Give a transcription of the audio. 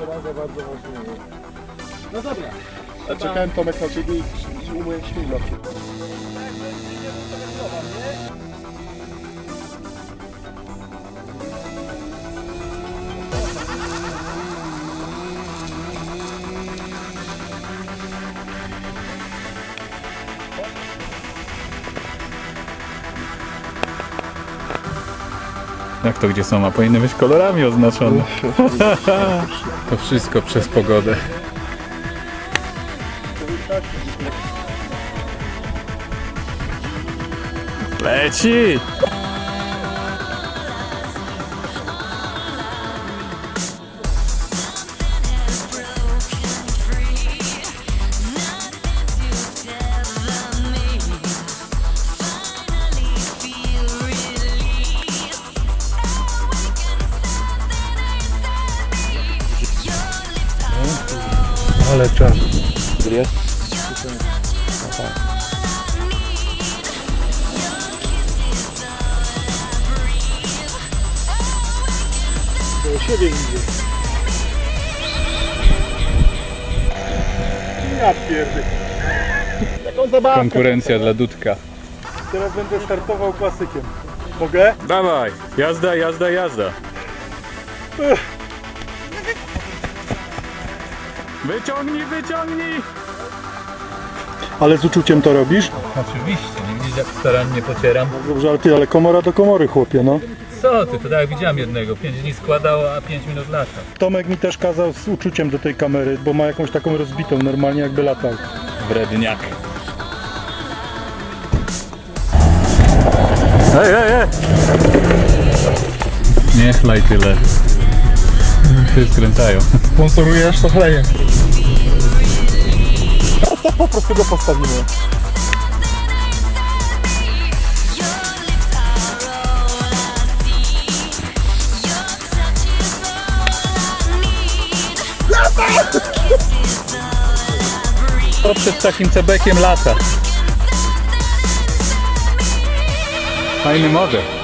radę bardzo ważnego. No dobra. Ja czekałem Tomek na ciebie i, i umyłem ślina. Jak to gdzie są? A powinny być kolorami oznaczone. to wszystko przez pogodę. Leci! Ale czas. Do siebie idzie. Ja. Taką zabawkę. Konkurencja dla Dudka. Teraz będę startował klasykiem. Mogę? Dawaj! Jazda, jazda, jazda! Wyciągnij, wyciągnij! Ale z uczuciem to robisz? Oczywiście, nie widzisz jak starannie pocieram. Dobrze, ale ty, ale komora do komory, chłopie, no. Co ty, to tak jak widziałem jednego, 5 dni składało, a 5 minut lata. Tomek mi też kazał z uczuciem do tej kamery, bo ma jakąś taką rozbitą, normalnie jakby latał. Wredniak. Ej, ej, ej! Nie chlaj tyle. Ty skręcają. Sponsorujesz, to chleję. Po prostu go postawimy. To przed takim cebekiem lata. Fajny model.